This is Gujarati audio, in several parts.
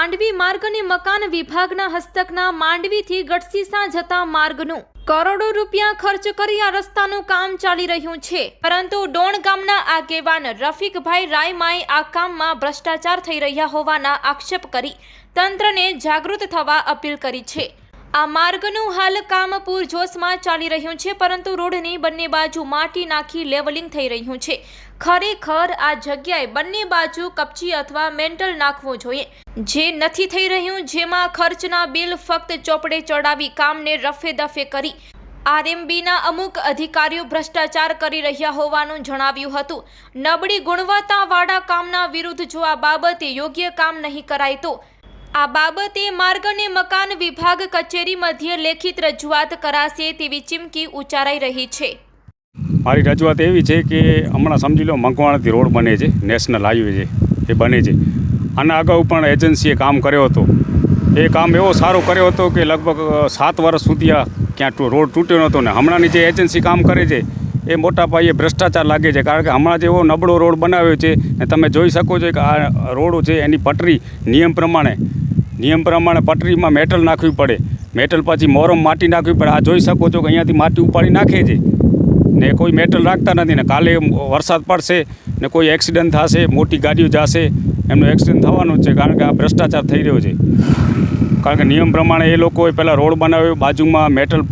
માંડવી માર્ગ અને મકાન વિભાગના હસ્તકના માંડવીથી ગઢસીસા જતા માર્ગનું કરોડો રૂપિયા ખર્ચ કરી આ રસ્તાનું કામ ચાલી રહ્યું છે. પરંતુ ડોણ ગામના આગેવાન રફીકભાઈ રાયમાએ આ કામમાં ભ્રષ્ટાચાર થઈ રહ્યા હોવાના આક્ષેપ કરી તંત્રને જાગૃત થવા અપીલ કરી છે. આ માર્ગનું હાલ કામ પૂરજોશમાં ચાલી રહ્યું છે, પરંતુ રોડની બંને બાજુ માટી નાખી લેવલિંગ થઈ રહ્યું છે. ખરેખર આ જગ્યાએ બંને બાજુ કપચી અથવા મેન્ટલ નાખવું જોઈએ. જે નથી થઈ રહ્યું, જેમાં ખર્ચના બિલ ફક્ત ચોપડે ચડાવી કામને રફે દફે કરી. આરએમબીના અમુક અધિકારીઓ ભ્રષ્ટાચાર કરી રહ્યા હોવાનું જણાવ્યું હતું. નબળી ગુણવત્તાવાળા કામના વિરુદ્ધ જો આ બાબતે યોગ્ય કામ નહીં કરાય તો આ બાબતે માર્ગ અને મકાન વિભાગ કચેરી મધ્યે લેખિત રજૂઆત કરાશે તેવી ચીમકી ઉચ્ચારાઈ રહી છે. મારી રજૂઆત એવી છે કે હમણાં સમજી લો મકવાણાથી રોડ બને છે, નેશનલ હાઈવે છે, એ બને છે. આના અગાઉ પણ એજન્સીએ કામ કર્યો હતો. એ કામ એવો સારો કર્યો હતો કે લગભગ સાત વર્ષ સુધી આ ક્યાં રોડ તૂટ્યો નહોતો ને હમણાંની જે એજન્સી કામ કરે છે, એ મોટા પાયે ભ્રષ્ટાચાર લાગે છે. કારણ કે હમણાં જેવો નબળો રોડ બનાવ્યો છે, ને તમે જોઈ શકો છો કે આ રોડ છે, એની પટરી નિયમ પ્રમાણે નિયમ પ્રમાણે પટરીમાં મેટલ નાખવી પડે. મેટલ પછી મોરમ માટી નાખવી પડે. આ જોઈ શકો છો કે અહીંયાથી માટી ઉપાડી નાખે છે. ને કોઈ મેટલ રાખતા નથી ને કાલે વરસાદ પડશે ને કોઈ એક્સિડન્ટ થશે, મોટી ગાડીઓ જશે, એમનું એક્સિડન્ટ થવાનું છે કારણ કે આ ભ્રષ્ટાચાર થઈ રહ્યો છે. કારણ કે નિયમ પ્રમાણે એ લોકોએ પહેલાં રોડ બનાવ્યો, બાજુમાં મેટલ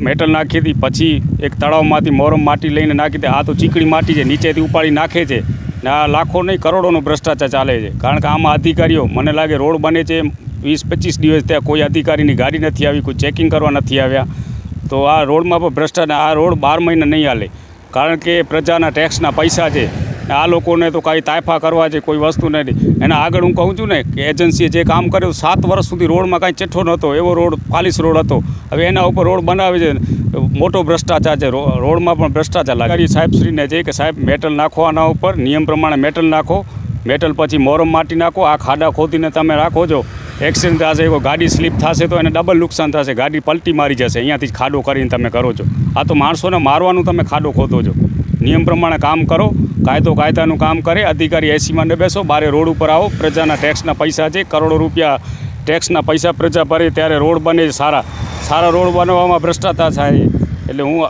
મેટલ નાખી હતી, પછી એક તળાવમાંથી મોરમ માટી લઈને નાખી હતી. આ તો ચીકણી માટી છે, નીચેથી ઉપાડી નાખે છે. ને આ લાખો નહીં, કરોડોનો ભ્રષ્ટાચાર ચાલે છે. કારણ કે આમાં અધિકારીઓ, મને લાગે રોડ બને છે વીસ, પચીસ દિવસ ત્યાં કોઈ અધિકારીની ગાડી નથી આવી, કોઈ ચેકિંગ કરવા નથી આવ્યા. તો આ રોડમાં પણ ભ્રષ્ટાચાર, આ રોડ બાર મહિના નહીં હાલે. કારણ કે પ્રજાના ટેક્સના પૈસા છે. આ લોકોને તો કાંઈ તાયફા કરવા છે કોઈ વસ્તુ નથી. એના આગળ હું કહું છું ને કે એજન્સીએ જે કામ કર્યું, સાત વર્ષ સુધી રોડમાં કાંઈ ચેઠ્ઠો નહોતો. એવો રોડ ફાલીસ રોડ હતો. હવે એના ઉપર રોડ બનાવે છે. મોટો ભ્રષ્ટાચાર છે. રોડમાં પણ ભ્રષ્ટાચાર લાગે. સાહેબશ્રીને છે કે સાહેબ, મેટલ નાખો આના ઉપર. નિયમ પ્રમાણે મેટલ નાખો. મેટલ પછી મોરમ માટી નાખો. આ ખાડા ખોદીને તમે રાખો છો. એક્સિડન્ટ થશે, કોઈ ગાડી સ્લીપ થશે તો એને ડબલ નુકસાન થશે. ગાડી પલટી મારી જશે. અહીંયાથી ખાડો કરીને તમે કરો છો. આ તો માણસોને મારવાનું તમે ખાડો ખોદો છો. નિયમ પ્રમાણે કામ કરો. કાયદો કાયદાનું કામ કરે. અધિકારી એસીમાં ન બેસો. બારે રોડ ઉપર આવો. પ્રજાના ટેક્સના પૈસા છે કરોડો રૂપિયા ટેક્સના પૈસા પ્રજા ભરે ત્યારે રોડ બને સારા. સારા રોડ બનાવવામાં ભ્રષ્ટાચાર થાય એટલે હું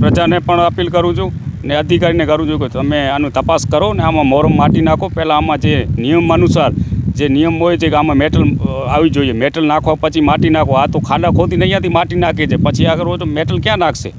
પ્રજાને પણ અપીલ કરું છું ને અધિકારીને કરું છું કે તમે આનું તપાસ કરો ને આમાં મોરમ માટી નાખો. પહેલાં આમાં જે નિયમ અનુસાર જે નિયમ હોય છે કે આમાં મેટલ આવી જોઈએ. મેટલ નાખવા પછી માટી નાખો. આ તો ખાડા ખોદીને અહીંયાથી માટી નાખે છે. પછી આગળ હોય તો મેટલ ક્યાં નાખશે?